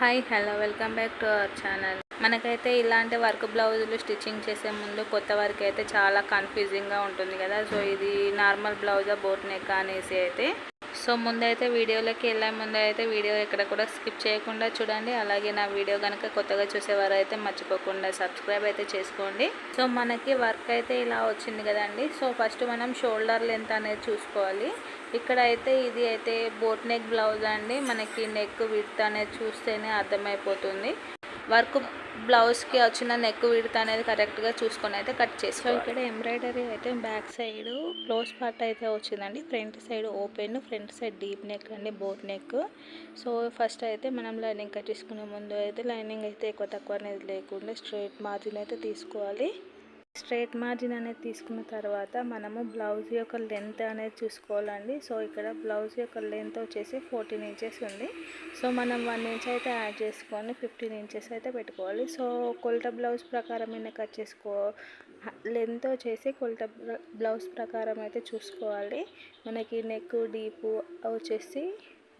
Hi hello welcome back to our channel మనకైతే ఇలాంటి work బ్లౌజులు స్టిచ్చింగ్ చేసే ముందు కొత్త వర్క్ అయితే చాలా కన్ఫ్యూజింగ్గా ఉంటుంది కదా. సో ఇది నార్మల్ బ్లౌజా బోట్ నెక్ అనేసి అయితే సో ముందైతే వీడియోలోకి వెళ్ళే ముందు అయితే వీడియో ఎక్కడ కూడా స్కిప్ చేయకుండా చూడండి. అలాగే నా వీడియో కనుక కొత్తగా చూసేవారు అయితే మర్చిపోకుండా సబ్స్క్రైబ్ అయితే చేసుకోండి. సో మనకి వర్క్ అయితే ఇలా వచ్చింది కదండి. సో ఫస్ట్ మనం షోల్డర్ లెంత్ అనేది చూసుకోవాలి. ఇక్కడ అయితే ఇది అయితే బోట్ నెక్ బ్లౌజ్ అండి. మనకి నెక్ విడ్త్ అనేది చూస్తేనే అర్థమైపోతుంది. వర్క్ బ్లౌజ్కి వచ్చిన నెక్ విడత అనేది కరెక్ట్గా చూసుకొని అయితే కట్ చేసి సో ఇక్కడ ఎంబ్రాయిడరీ అయితే బ్యాక్ సైడ్ క్లోజ్ పార్ట్ అయితే వచ్చిందండి. Front side open front side deep neck అండి బోట్ నెక్. సో ఫస్ట్ అయితే మనం లైనింగ్ కట్ చేసుకునే ముందు అయితే లైనింగ్ అయితే ఎక్కువ తక్కువ అనేది లేకుండా స్ట్రైట్ మార్జిన్ అయితే తీసుకోవాలి. స్ట్రైట్ మార్జిన్ అనేది తీసుకున్న తర్వాత మనము బ్లౌజ్ యొక్క లెంత్ అనేది చూసుకోవాలండి. సో ఇక్కడ బ్లౌజ్ యొక్క లెంత్ వచ్చేసి ఫోర్టీన్ ఇంచెస్ ఉంది. సో మనం వన్ ఇంచ్ అయితే యాడ్ చేసుకొని ఫిఫ్టీన్ ఇంచెస్ అయితే పెట్టుకోవాలి. సో కొలత బ్లౌజ్ ప్రకారం అయినా కట్ చేసుకో లెంత్ వచ్చేసి కొలత బ్లౌజ్ ప్రకారం అయితే చూసుకోవాలి. మనకి నెక్ డీపు వచ్చేసి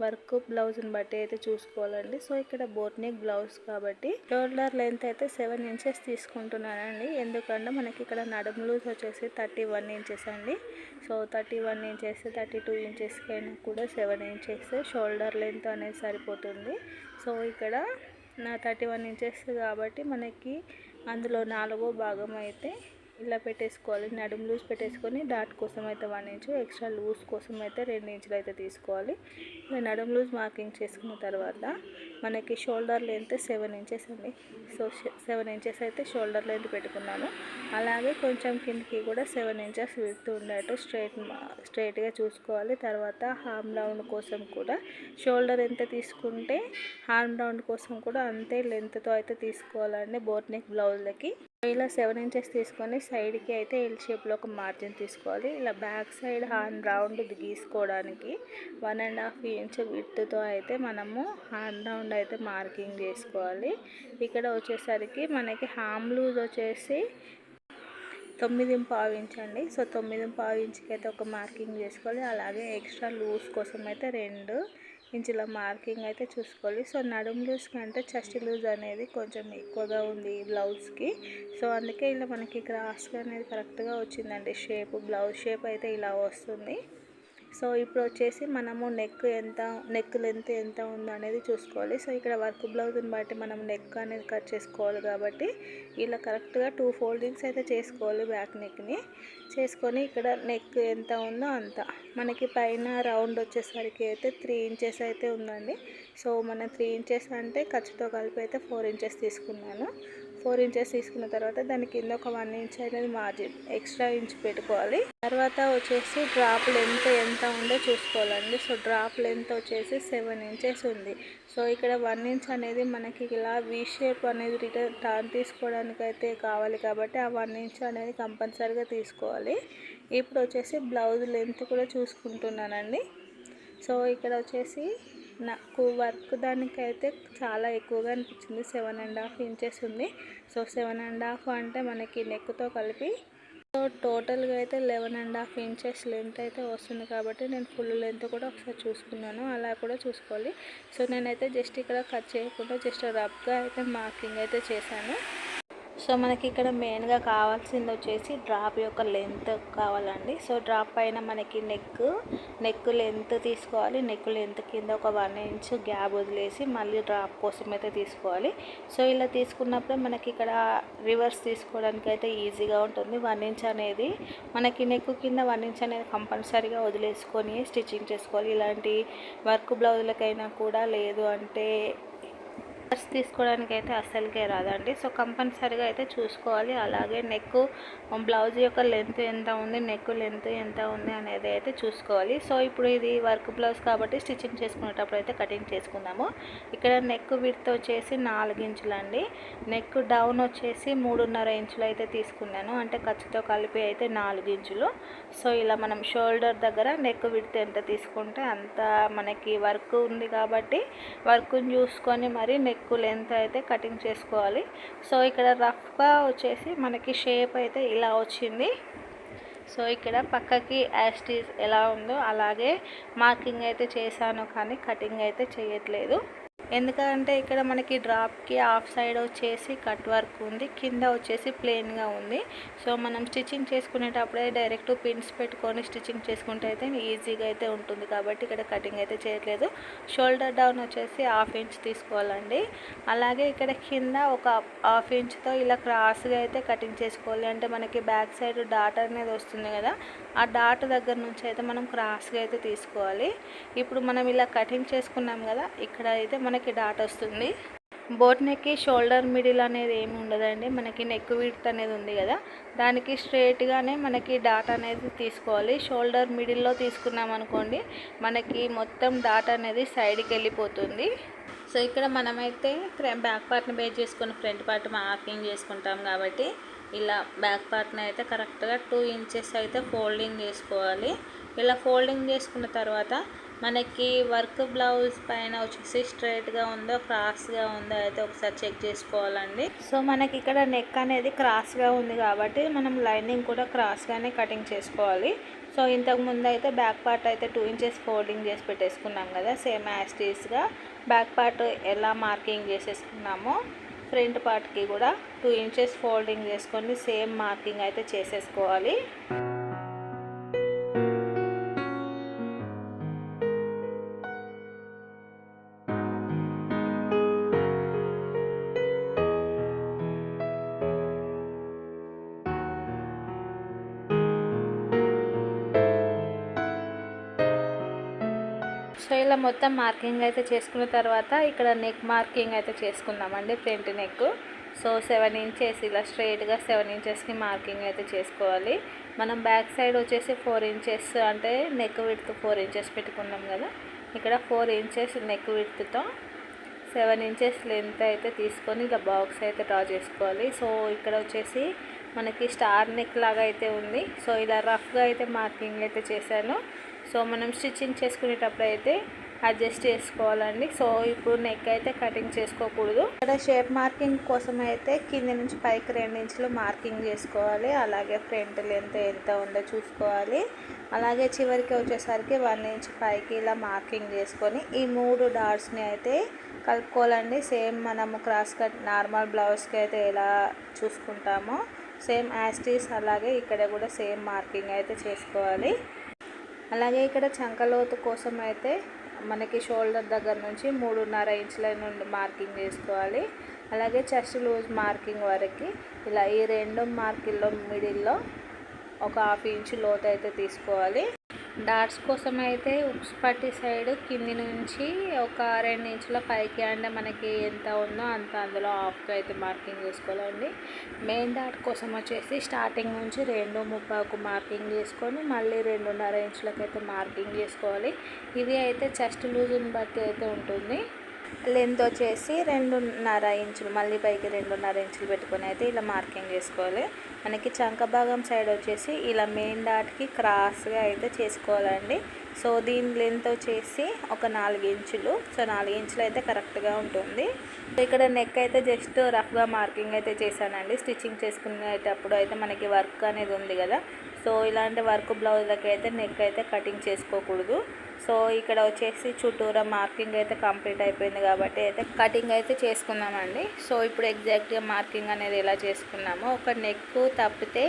వర్క్ బ్లౌజ్ని బట్టి అయితే చూసుకోవాలండి. సో ఇక్కడ బోట్ నెక్ బ్లౌజ్ కాబట్టి షోల్డర్ లెంత్ అయితే సెవెన్ ఇంచెస్ తీసుకుంటున్నానండి. ఎందుకంటే మనకి ఇక్కడ నడుము లూజ్ వచ్చేసి థర్టీ వన్ ఇంచెస్ అండి. So thirty one inches thirty two ఇంచెస్కి అయినా కూడా సెవెన్ ఇంచెస్ షోల్డర్ లెంత్ అనేది సరిపోతుంది. సో ఇక్కడ నా థర్టీ వన్ ఇంచెస్ కాబట్టి మనకి అందులో నాలుగో భాగం అయితే ఇలా పెట్టేసుకోవాలి నడుము లూజ్ పెట్టేసుకొని డాట్ కోసం అయితే వన్ ఇంచు ఎక్స్ట్రా లూజ్ కోసం అయితే రెండు ఇంచులు అయితే తీసుకోవాలి. ఇలా నడుము లూజ్ మార్కింగ్ చేసుకున్న తర్వాత మనకి షోల్డర్ లెంత్ సెవెన్ ఇంచెస్ అండి. సో సెవెన్ ఇంచెస్ అయితే షోల్డర్ లెంత్ పెట్టుకున్నాను. అలాగే కొంచెం కిందకి కూడా సెవెన్ ఇంచెస్ విడుతూ ఉండేట్టు స్ట్రైట్ స్ట్రైట్గా చూసుకోవాలి. తర్వాత హార్మ్ రౌండ్ కోసం కూడా షోల్డర్ ఎంత తీసుకుంటే హార్మ్ రౌండ్ కోసం కూడా అంతే లెంత్తో అయితే తీసుకోవాలండి బోట్ నెక్ బ్లౌజ్లకి ఇలా సెవెన్ ఇంచెస్ తీసుకొని సైడ్కి అయితే ఎల్ షేప్లో ఒక మార్జిన్ తీసుకోవాలి. ఇలా బ్యాక్ సైడ్ హ్యాండ్ రౌండ్ గీసుకోవడానికి వన్ అండ్ హాఫ్ ఇంచ్ విత్తుతో అయితే మనము హ్యాండ్ రౌండ్ అయితే మార్కింగ్ చేసుకోవాలి. ఇక్కడ వచ్చేసరికి మనకి హామ్ లూజ్ వచ్చేసి తొమ్మిది పావు ఇంచ్ అండి. సో తొమ్మిది పావు ఇంచుకి అయితే ఒక మార్కింగ్ చేసుకోవాలి. అలాగే ఎక్స్ట్రా లూజ్ కోసం అయితే రెండు ఇంచుల మార్కింగ్ అయితే చూసుకోవాలి. సో నడుము లూజ్ కంటే చెస్ట్ లూజ్ అనేది కొంచెం ఎక్కువగా ఉంది ఈ బ్లౌజ్కి. సో అందుకే ఇలా మనకి క్రాస్గా అనేది కరెక్ట్గా వచ్చిందండి షేప్. బ్లౌజ్ షేప్ అయితే ఇలా వస్తుంది. సో ఇప్పుడు వచ్చేసి మనము నెక్ ఎంత నెక్ లెంత్ ఎంత ఉందో అనేది చూసుకోవాలి. సో ఇక్కడ వర్క్ బ్లౌజ్ని బట్టి మనం నెక్ అనేది కట్ చేసుకోవాలి కాబట్టి ఇలా కరెక్ట్గా టూ ఫోల్డింగ్స్ అయితే చేసుకోవాలి బ్యాక్ నెక్ని చేసుకొని ఇక్కడ నెక్ ఎంత ఉందో అంత. మనకి పైన రౌండ్ వచ్చేసరికి అయితే త్రీ ఇంచెస్ అయితే ఉందండి. సో మనం త్రీ ఇంచెస్ అంటే ఖర్చుతో కలిపి అయితే ఫోర్ ఇంచెస్ తీసుకున్నాను. ఫోర్ ఇంచెస్ తీసుకున్న తర్వాత దాని కింద ఒక వన్ ఇంచ్ అనేది మార్జిన్ ఎక్స్ట్రా ఇంచ్ పెట్టుకోవాలి. తర్వాత వచ్చేసి డ్రాప్ లెంత్ ఎంత ఉందో చూసుకోవాలండి. సో డ్రాప్ లెంత్ వచ్చేసి సెవెన్ ఇంచెస్ ఉంది. సో ఇక్కడ వన్ ఇంచ్ అనేది మనకి ఇలా వీ షేప్ అనేది రిటర్న్ టర్న్ తీసుకోవడానికి అయితే కావాలి కాబట్టి ఆ వన్ ఇంచ్ అనేది కంపల్సరీగా తీసుకోవాలి. ఇప్పుడు వచ్చేసి బ్లౌజ్ లెంత్ కూడా చూసుకుంటున్నానండి. సో ఇక్కడ వచ్చేసి నాకు వర్క్ దానికైతే చాలా ఎక్కువగా అనిపించింది. సెవెన్ అండ్ హాఫ్ ఇంచెస్ ఉంది. సో సెవెన్ అండ్ హాఫ్ అంటే మనకి నెక్తో కలిపి సో టోటల్గా అయితే eleven and half inches length అయితే వస్తుంది కాబట్టి నేను ఫుల్ లెంత్ కూడా ఒకసారి చూసుకున్నాను. అలా కూడా చూసుకోవాలి. సో నేనైతే జస్ట్ ఇక్కడ కట్ చేయకుండా జస్ట్ రఫ్గా అయితే మార్కింగ్ అయితే చేశాను. సో మనకి ఇక్కడ మెయిన్గా కావాల్సింది వచ్చేసి డ్రాప్ యొక్క లెంత్ కావాలండి. సో డ్రాప్ పైన మనకి నెక్ నెక్ లెంత్ తీసుకోవాలి. నెక్ లెంత్ కింద ఒక వన్ ఇంచ్ గ్యాప్ వదిలేసి మళ్ళీ డ్రాప్ కోసం అయితే తీసుకోవాలి. సో ఇలా తీసుకున్నప్పుడే మనకి ఇక్కడ రివర్స్ తీసుకోవడానికి అయితే ఈజీగా ఉంటుంది. వన్ ఇంచ్ అనేది మనకి నెక్ కింద వన్ ఇంచ్ అనేది కంపల్సరీగా వదిలేసుకొని స్టిచ్చింగ్ చేసుకోవాలి. ఇలాంటి వర్క్ బ్లౌజులకైనా కూడా లేదు అంటే పర్స్ తీసుకోవడానికి అయితే అస్సలుకే రాదండి. సో కంపల్సరీగా అయితే చూసుకోవాలి. అలాగే నెక్ బ్లౌజ్ యొక్క లెంత్ ఎంత ఉంది నెక్ లెంత్ ఎంత ఉంది అనేది అయితే చూసుకోవాలి. సో ఇప్పుడు ఇది వర్క్ బ్లౌజ్ కాబట్టి స్టిచ్చింగ్ చేసుకునేటప్పుడు అయితే కటింగ్ చేసుకుందాము. ఇక్కడ నెక్ విడ్త్ వచ్చేసి నాలుగు ఇంచులండి. నెక్ డౌన్ వచ్చేసి మూడున్నర ఇంచులు అయితే తీసుకున్నాను. అంటే ఖర్చుతో కలిపి అయితే నాలుగు ఇంచులు. సో ఇలా మనం షోల్డర్ దగ్గర నెక్ విడ్త్ ఎంత తీసుకుంటే అంత మనకి వర్క్ ఉంది కాబట్టి వర్క్ని చూసుకొని మరి నెక్ నెక్ లెంత్ అయితే కటింగ్ చేసుకోవాలి. సో ఇక్కడ రఫ్గా వచ్చేసి మనకి షేప్ అయితే ఇలా వచ్చింది. సో ఇక్కడ పక్కకి యాస్టీస్ ఎలా ఉందో అలాగే మార్కింగ్ అయితే చేశాను కానీ కటింగ్ అయితే చేయట్లేదు. ఎందుకంటే ఇక్కడ మనకి డ్రాప్కి ఆఫ్ సైడ్ వచ్చేసి కట్ వర్క్ ఉంది కింద వచ్చేసి ప్లెయిన్గా ఉంది. సో మనం స్టిచ్చింగ్ చేసుకునేటప్పుడే డైరెక్ట్ పిన్స్ పెట్టుకొని స్టిచ్చింగ్ చేసుకుంటే అయితే ఈజీగా అయితే ఉంటుంది. కాబట్టి ఇక్కడ కటింగ్ అయితే చేయట్లేదు. షోల్డర్ డౌన్ వచ్చేసి హాఫ్ ఇంచ్ తీసుకోవాలండి. అలాగే ఇక్కడ కింద ఒక హాఫ్ ఇంచ్తో ఇలా క్రాస్గా అయితే కటింగ్ చేసుకోవాలి. అంటే మనకి బ్యాక్ సైడ్ డాట్ అనేది వస్తుంది కదా ఆ డాట్ దగ్గర నుంచి అయితే మనం క్రాస్గా అయితే తీసుకోవాలి. ఇప్పుడు మనం ఇలా కటింగ్ చేసుకున్నాం కదా ఇక్కడ అయితే మనకి డాట్ వస్తుంది. బోట్ నెక్కి షోల్డర్ మిడిల్ అనేది ఏమి ఉండదండి. మనకి నెక్ విడ్త్ అనేది ఉంది కదా. దానికి స్ట్రేట్గానే మనకి డాట్ అనేది తీసుకోవాలి. షోల్డర్ మిడిల్లో తీసుకున్నాం అనుకోండి మనకి మొత్తం డాట్ అనేది సైడ్కి వెళ్ళిపోతుంది. సో ఇక్కడ మనమైతే బ్యాక్ పార్ట్ని బేస్ చేసుకుని ఫ్రంట్ పార్ట్ మార్కింగ్ చేసుకుంటాం కాబట్టి ఇలా బ్యాక్ పార్ట్ని అయితే కరెక్ట్గా టూ ఇంచెస్ అయితే ఫోల్డింగ్ చేసుకోవాలి. ఇలా ఫోల్డింగ్ చేసుకున్న తర్వాత మనకి వర్క్ బ్లౌజ్ పైన వచ్చేసి స్ట్రైట్గా ఉందో క్రాస్గా ఉందో అయితే ఒకసారి చెక్ చేసుకోవాలండి. సో మనకి ఇక్కడ నెక్ అనేది క్రాస్గా ఉంది కాబట్టి మనం లైనింగ్ కూడా క్రాస్గానే కటింగ్ చేసుకోవాలి. సో ఇంతకు ముందు అయితే బ్యాక్ పార్ట్ అయితే టూ ఇంచెస్ ఫోల్డింగ్ చేసి పెట్టేసుకున్నాం కదా సేమ్ యాస్టీస్గా బ్యాక్ పార్ట్ ఎలా మార్కింగ్ చేసేసుకున్నామో ఫ్రంట్ పార్ట్కి కూడా టూ ఇంచెస్ ఫోల్డింగ్ చేసుకొని సేమ్ మార్కింగ్ అయితే చేసేసుకోవాలి. మొత్తం మార్కింగ్ అయితే చేసుకున్న తర్వాత ఇక్కడ నెక్ మార్కింగ్ అయితే చేసుకుందామండి front neck so seven inches ఇలా స్ట్రైట్గా సెవెన్ ఇంచెస్కి మార్కింగ్ అయితే చేసుకోవాలి. మనం బ్యాక్ సైడ్ వచ్చేసి ఫోర్ ఇంచెస్ అంటే నెక్ విడ్త్ ఫోర్ ఇంచెస్ పెట్టుకున్నాం కదా ఇక్కడ ఫోర్ ఇంచెస్ నెక్ విడ్త్తో సెవెన్ ఇంచెస్ లెంత్ అయితే తీసుకొని ఇలా బాక్స్ అయితే డ్రా చేసుకోవాలి. సో ఇక్కడ వచ్చేసి మనకి స్టార్ నెక్ లాగా అయితే ఉంది. సో ఇలా రఫ్గా అయితే మార్కింగ్ అయితే చేశాను. సో మనం స్టిచ్చింగ్ చేసుకునేటప్పుడు అయితే అడ్జస్ట్ చేసుకోవాలండి. సో ఇప్పుడు నెక్ అయితే కటింగ్ చేసుకోకూడదు. ఇక్కడ షేప్ మార్కింగ్ కోసం అయితే కింద నుంచి పైకి రెండు ఇంచులు మార్కింగ్ చేసుకోవాలి. అలాగే ఫ్రంట్ లెంత్ ఎంత ఉందో చూసుకోవాలి. అలాగే చివరికి వచ్చేసరికి వన్ ఇంచ్ పైకి ఇలా మార్కింగ్ చేసుకొని ఈ మూడు డాట్స్ని అయితే కలుపుకోవాలండి. సేమ్ మనము క్రాస్ కట్ నార్మల్ బ్లౌజ్కి అయితే ఎలా చూసుకుంటామో సేమ్ యాస్టీస్ అలాగే ఇక్కడ కూడా సేమ్ మార్కింగ్ అయితే చేసుకోవాలి. అలాగే ఇక్కడ చంకలోతు కోసం అయితే మనకి షోల్డర్ దగ్గర నుంచి మూడున్నర ఇంచుల నుండి మార్కింగ్ చేసుకోవాలి. అలాగే చెస్ట్ లూజ్ మార్కింగ్ వరకు ఇలా ఈ రెండు మార్కిల్లో మిడిల్లో ఒక హాఫ్ ఇంచు లోతు అయితే తీసుకోవాలి. డాట్స్ కోసం అయితే ఉక్స్ పట్టి సైడ్ కింది నుంచి ఒక రెండు ఇంచుల పైకి అంటే మనకి ఎంత ఉందో అంత అందులో ఆఫ్తో అయితే మార్కింగ్ చేసుకోవాలండి. మెయిన్ డాట్ కోసం వచ్చేసి స్టార్టింగ్ నుంచి రెండు ముప్పాకు మార్కింగ్ చేసుకొని మళ్ళీ రెండున్నర ఇంచులకైతే అయితే మార్కింగ్ చేసుకోవాలి. ఇది అయితే చెస్ట్ లూజ్ని బట్టి అయితే ఉంటుంది. లెంత్ వచ్చేసి రెండున్నర ఇంచులు మళ్ళీ పైకి రెండున్నర ఇంచులు పెట్టుకొని అయితే ఇలా మార్కింగ్ చేసుకోవాలి. మనకి చంక భాగం సైడ్ వచ్చేసి ఇలా మెయిన్ డాట్కి క్రాస్గా అయితే చేసుకోవాలండి. సో దీని లెంత్ వచ్చేసి ఒక నాలుగు ఇంచులు. సో నాలుగు ఇంచులు అయితే కరెక్ట్గా ఉంటుంది. ఇక్కడ నెక్ అయితే జస్ట్ రఫ్గా మార్కింగ్ అయితే చేశానండి. స్టిచ్చింగ్ చేసుకునేటప్పుడు అయితే మనకి వర్క్ అనేది ఉంది కదా. సో ఇలాంటి వర్క్ బ్లౌజ్లకి అయితే నెక్ అయితే కటింగ్ చేసుకోకూడదు. సో ఇక్కడ వచ్చేసి చుట్టూరా మార్కింగ్ అయితే కంప్లీట్ అయిపోయింది కాబట్టి అయితే కటింగ్ అయితే చేసుకుందామండి. సో ఇప్పుడు ఎగ్జాక్ట్గా మార్కింగ్ అనేది ఎలా చేసుకున్నామో ఒక నెక్ తప్పితే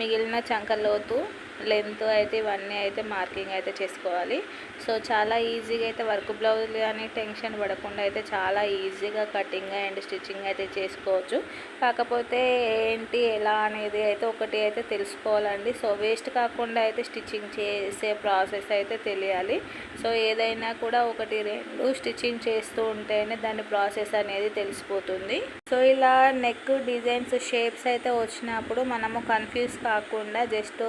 మిగిలిన చంకలోతు లెంత్ అయితే ఇవన్నీ అయితే మార్కింగ్ అయితే చేసుకోవాలి. సో చాలా ఈజీగా అయితే వర్క్ బ్లౌజ్ కానీ టెన్షన్ పడకుండా అయితే చాలా ఈజీగా కటింగ్ అండ్ స్టిచ్చింగ్ అయితే చేసుకోవచ్చు. కాకపోతే ఏంటి ఎలా అనేది అయితే ఒకటి అయితే తెలుసుకోవాలండి. సో వేస్ట్ కాకుండా అయితే స్టిచ్చింగ్ చేసే ప్రాసెస్ అయితే తెలియాలి. సో ఏదైనా కూడా ఒకటి రెండు స్టిచ్చింగ్ చేస్తూ ఉంటేనే దాని ప్రాసెస్ అనేది తెలిసిపోతుంది. సో ఇలా నెక్ డిజైన్స్ షేప్స్ అయితే వచ్చినప్పుడు మనము కన్ఫ్యూజ్ కాకుండా జస్ట్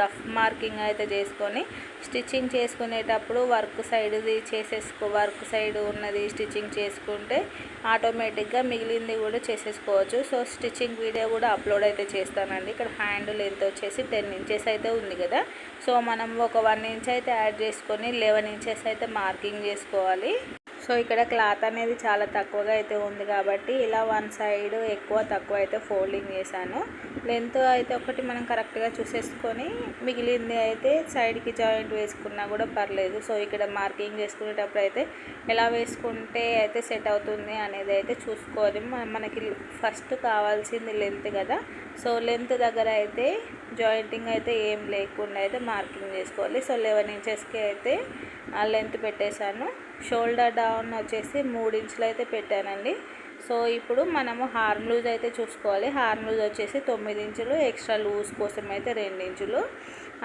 రఫ్ మార్కింగ్ అయితే చేసుకొని స్టిచ్చింగ్ చేసుకునేటప్పుడు వర్క్ సైడ్ది చేసేసుకో వర్క్ సైడ్ ఉన్నది స్టిచ్చింగ్ చేసుకుంటే ఆటోమేటిక్గా మిగిలింది కూడా చేసేసుకోవచ్చు. సో స్టిచ్చింగ్ వీడియో కూడా అప్లోడ్ అయితే చేస్తానండి. ఇక్కడ హ్యాండ్ లెంత్ వచ్చేసి టెన్ ఇంచెస్ అయితే ఉంది కదా. సో మనం ఒక వన్ ఇంచ్ అయితే యాడ్ చేసుకొని లెవెన్ ఇంచెస్ అయితే మార్కింగ్ చేసుకోవాలి. సో ఇక్కడ క్లాత్ అనేది చాలా తక్కువగా అయితే ఉంది కాబట్టి ఇలా వన్ సైడ్ ఎక్కువ తక్కువ అయితే ఫోల్డింగ్ చేశాను. లెంత్ అయితే ఒకటి మనం కరెక్ట్గా చూసేసుకొని మిగిలింది అయితే సైడ్కి జాయింట్ వేసుకున్నా కూడా పర్లేదు. సో ఇక్కడ మార్కింగ్ చేసుకునేటప్పుడు అయితే ఎలా వేసుకుంటే అయితే సెట్ అవుతుంది అనేది అయితే చూసుకోవాలి. మనకి ఫస్ట్ కావాల్సింది లెంత్ కదా. సో లెంత్ దగ్గర అయితే జాయింటింగ్ అయితే ఏం లేకుండా అయితే మార్కింగ్ చేసుకోవాలి. సో లెవెన్ ఇంచెస్కి అయితే ఆ లెంత్ పెట్టేశాను. షోల్డర్ డౌన్ వచ్చేసి మూడు ఇంచులు అయితే పెట్టానండి. సో ఇప్పుడు మనము హార్మ్ లూజ్ అయితే చూసుకోవాలి. హార్మ్ లూజ్ వచ్చేసి తొమ్మిది ఇంచులు ఎక్స్ట్రా లూజ్ కోసం అయితే రెండు ఇంచులు.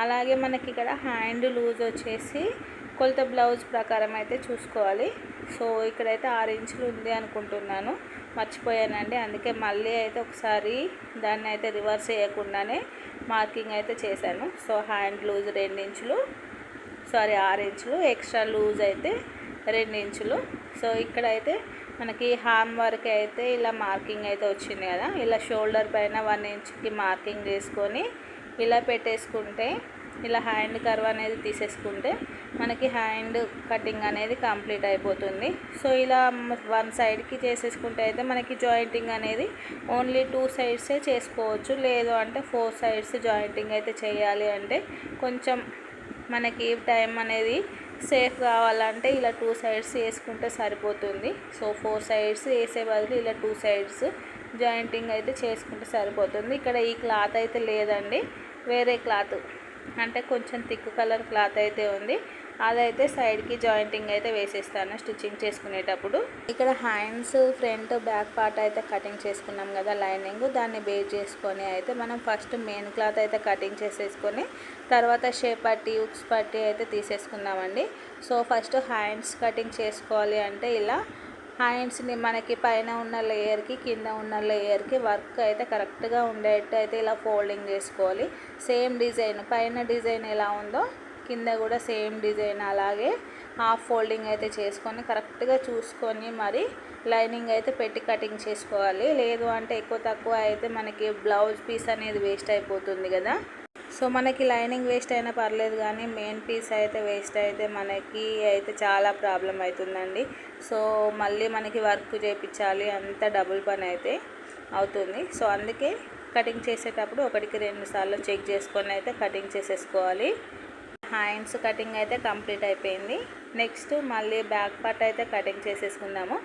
అలాగే మనకి ఇక్కడ హ్యాండ్ లూజ్ వచ్చేసి కొలత బ్లౌజ్ ప్రకారం అయితే చూసుకోవాలి. సో ఇక్కడైతే ఆరు ఇంచులు ఉంది అనుకుంటున్నాను. మర్చిపోయానండి. అందుకే మళ్ళీ అయితే ఒకసారి దాన్ని అయితే రివర్స్ చేయకుండానే మార్కింగ్ అయితే చేశాను. సో హ్యాండ్ లూజ్ రెండు ఇంచులు సారీ ఆరు ఇంచులు ఎక్స్ట్రా లూజ్ అయితే రెండు ఇంచులు. సో ఇక్కడైతే మనకి హామ్ వరకు అయితే ఇలా మార్కింగ్ అయితే వచ్చింది కదా. ఇలా షోల్డర్ పైన వన్ ఇంచ్కి మార్కింగ్ చేసుకొని ఇలా పెట్టేసుకుంటే ఇలా హ్యాండ్ కర్వ్ అనేది తీసేసుకుంటే మనకి హ్యాండ్ కటింగ్ అనేది కంప్లీట్ అయిపోతుంది. సో ఇలా వన్ సైడ్కి చేసేసుకుంటే అయితే మనకి జాయింటింగ్ అనేది ఓన్లీ టూ సైడ్సే చేసుకోవచ్చు. లేదు అంటే ఫోర్ సైడ్స్ జాయింటింగ్ అయితే చేయాలి అంటే కొంచెం మనకి టైం అనేది సేఫ్ కావాలంటే ఇలా టూ సైడ్స్ వేసుకుంటే సరిపోతుంది. సో ఫోర్ సైడ్స్ వేసే బదులు ఇలా టూ సైడ్స్ జాయింటింగ్ అయితే చేసుకుంటే సరిపోతుంది. ఇక్కడ ఈ క్లాత్ అయితే లేదండి. వేరే క్లాత్. అంటే కొంచెం థిక్ కలర్ క్లాత్ అయితే ఉంది. అదైతే సైడ్కి జాయింటింగ్ అయితే వేసేస్తాను స్టిచ్చింగ్ చేసుకునేటప్పుడు. ఇక్కడ హ్యాండ్స్ ఫ్రంట్ బ్యాక్ పార్ట్ అయితే కటింగ్ చేసుకున్నాం కదా లైనింగ్. దాన్ని బేస్ చేసుకొని అయితే మనం ఫస్ట్ మెయిన్ క్లాత్ అయితే కటింగ్ చేసేసుకొని తర్వాత షేప్ పట్టి ఉక్స్ పట్టి అయితే తీసేసుకుందామండి. సో ఫస్ట్ హ్యాండ్స్ కటింగ్ చేసుకోవాలి అంటే ఇలా హ్యాండ్స్ని మనకి పైన ఉన్న లేయర్కి కింద ఉన్న లేయర్కి వర్క్ అయితే కరెక్ట్గా ఉండేటట్టు అయితే ఇలా ఫోల్డింగ్ చేసుకోవాలి. సేమ్ డిజైన్ పైన డిజైన్ ఎలా ఉందో కింద కూడా సేమ్ డిజైన్ అలాగే హాఫ్ ఫోల్డింగ్ అయితే చేసుకొని కరెక్ట్గా చూసుకొని మరి లైనింగ్ అయితే పెట్టి కటింగ్ చేసుకోవాలి. లేదు అంటే ఎక్కువ తక్కువ అయితే మనకి బ్లౌజ్ పీస్ అనేది వేస్ట్ అయిపోతుంది కదా. సో మనకి లైనింగ్ వేస్ట్ అయినా పర్లేదు కానీ మెయిన్ పీస్ అయితే వేస్ట్ అయితే మనకి అయితే చాలా ప్రాబ్లం అవుతుందండి. సో మళ్ళీ మనకి వర్క్ చేయించాలి అంత డబుల్ పని అయితే అవుతుంది. సో అందుకే కటింగ్ చేసేటప్పుడు ఒకటికి రెండు సార్లు చెక్ చేసుకొని అయితే కటింగ్ చేసేసుకోవాలి. హ్యాండ్స్ కటింగ్ అయితే కంప్లీట్ అయిపోయింది. నెక్స్ట్ మళ్ళీ బ్యాక్ పార్ట్ అయితే కటింగ్ చేసేసుకుందాము.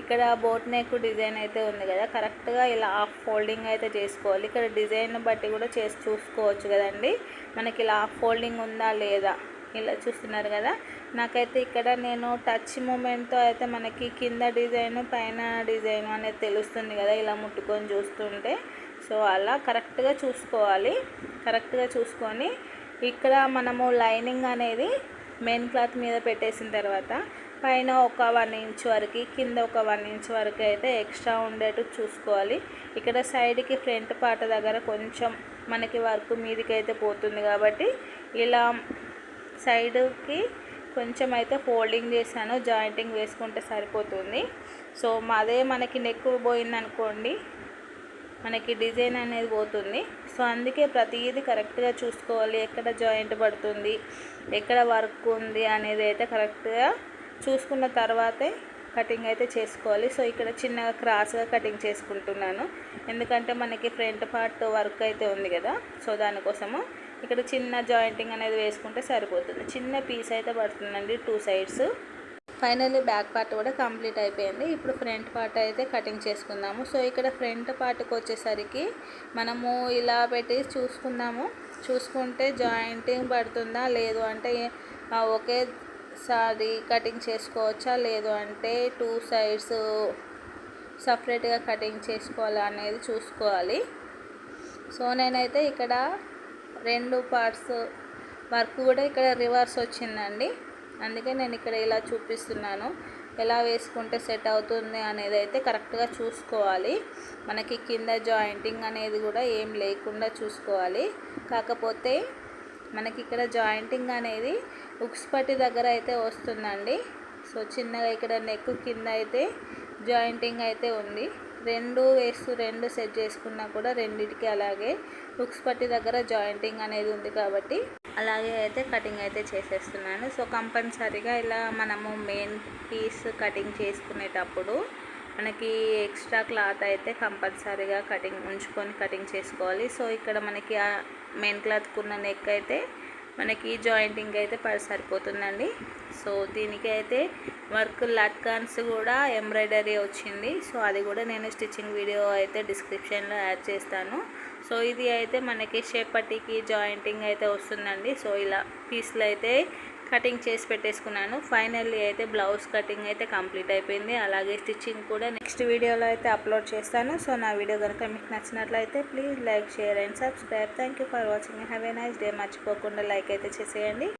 ఇక్కడ బోట్ నెక్ డిజైన్ అయితే ఉంది కదా కరెక్ట్గా ఇలా హాఫ్ ఫోల్డింగ్ అయితే చేసుకోవాలి. ఇక్కడ డిజైన్ బట్టి కూడా చేసి చూసుకోవచ్చు కదండి. మనకి ఇలా హాఫ్ ఫోల్డింగ్ ఉందా లేదా ఇలా చూస్తున్నారు కదా. నాకైతే ఇక్కడ నేను టచ్ మూమెంట్తో అయితే మనకి కింద డిజైన్ పైన డిజైన్ అనేది తెలుస్తుంది కదా ఇలా ముట్టుకొని చూస్తుంటే. సో అలా కరెక్ట్గా చూసుకోవాలి. కరెక్ట్గా చూసుకొని ఇక్కడ మనము లైనింగ్ అనేది మెయిన్ క్లాత్ మీద పెట్టేసిన తర్వాత పైన ఒక వన్ ఇంచ్ వరకు కింద ఒక వన్ ఇంచ్ వరకు అయితే ఎక్స్ట్రా ఉండేట్టు చూసుకోవాలి. ఇక్కడ సైడ్కి ఫ్రంట్ పాట దగ్గర కొంచెం మనకి వర్క్ మీదికి అయితే పోతుంది కాబట్టి ఇలా సైడ్కి కొంచెం అయితే ఫోల్డింగ్ చేశాను జాయింటింగ్ వేసుకుంటే సరిపోతుంది. సో అదే మనకి నెక్ పోయిందనుకోండి మనకి డిజైన్ అనేది పోతుంది. సో అందుకే ప్రతిదీ కరెక్ట్గా చూసుకోవాలి. ఎక్కడ జాయింట్ పడుతుంది ఎక్కడ వర్క్ ఉంది అనేది అయితే కరెక్ట్గా చూసుకున్న తర్వాతే కటింగ్ అయితే చేసుకోవాలి. సో ఇక్కడ చిన్నగా క్రాస్గా కటింగ్ చేసుకుంటున్నాను. ఎందుకంటే మనకి ఫ్రంట్ పార్ట్ వర్క్ అయితే ఉంది కదా. సో దానికోసము ఇక్కడ చిన్న జాయింటింగ్ అనేది వేసుకుంటే సరిపోతుంది. చిన్న పీస్ అయితే పడుతుందండి two sides. Finally back part కూడా కంప్లీట్ అయిపోయింది. ఇప్పుడు ఫ్రంట్ పార్ట్ అయితే కటింగ్ చేసుకుందాము. సో ఇక్కడ ఫ్రంట్ పార్ట్కి వచ్చేసరికి మనము ఇలా పెట్టి చూసుకుందాము. చూసుకుంటే జాయింటింగ్ పడుతుందా లేదు అంటే ఒకేసారి కటింగ్ చేసుకోవచ్చా లేదు అంటే టూ సైడ్స్ సపరేట్గా కటింగ్ చేసుకోవాలా అనేది చూసుకోవాలి. సో నేనైతే ఇక్కడ రెండు పార్ట్స్ వర్క్ కూడా ఇక్కడ రివర్స్ వచ్చిందండి. అందుకే నేను ఇక్కడ ఇలా చూపిస్తున్నాను. ఎలా వేసుకుంటే సెట్ అవుతుంది అనేది అయితే కరెక్ట్గా చూసుకోవాలి. మనకి కింద జాయింటింగ్ అనేది కూడా ఏం లేకుండా చూసుకోవాలి. కాకపోతే మనకి ఇక్కడ జాయింటింగ్ అనేది ఉక్స్పట్టి దగ్గర అయితే వస్తుందండి. సో చిన్నగా ఇక్కడ నెక్ కింద అయితే జాయింటింగ్ అయితే ఉంది. రెండు వేస్తూ రెండు సెట్ చేసుకున్నా కూడా రెండింటికి అలాగే హుక్స్ పట్టి దగ్గర జాయింటింగ్ అనేది ఉంది కాబట్టి అలాగే అయితే కటింగ్ అయితే చేసేస్తున్నాను. సో కంపల్సరీగా ఇలా మనము మెయిన్ పీస్ కటింగ్ చేసుకునేటప్పుడు మనకి ఎక్స్ట్రా క్లాత్ అయితే కంపల్సరీగా కటింగ్ ఉంచుకొని కటింగ్ చేసుకోవాలి. సో ఇక్కడ మనకి ఆ మెయిన్ క్లాత్కున్న నెక్ అయితే మనకి జాయింటింగ్ అయితే పడి సరిపోతుందండి. సో దీనికి అయితే వర్క్ లట్కాన్స్ కూడా ఎంబ్రాయిడరీ వచ్చింది. సో అది కూడా నేను స్టిచ్చింగ్ వీడియో అయితే డిస్క్రిప్షన్లో యాడ్ చేస్తాను. సో ఇది అయితే మనకి షేప్ జాయింటింగ్ అయితే వస్తుందండి. సో ఇలా పీస్లు అయితే కటింగ్ చేసి పెట్టేసుకున్నాను. ఫైనల్లీ అయితే బ్లౌజ్ కటింగ్ అయితే కంప్లీట్ అయిపోయింది. అలాగే స్టిచ్చింగ్ కూడా నెక్స్ట్ వీడియోలో అయితే అప్లోడ్ చేస్తాను. సో నా వీడియో కనుక మీకు నచ్చినట్లయితే please like share and subscribe thank you for watching have a nice day మర్చిపోకుండా లైక్ అయితే చేసేయండి.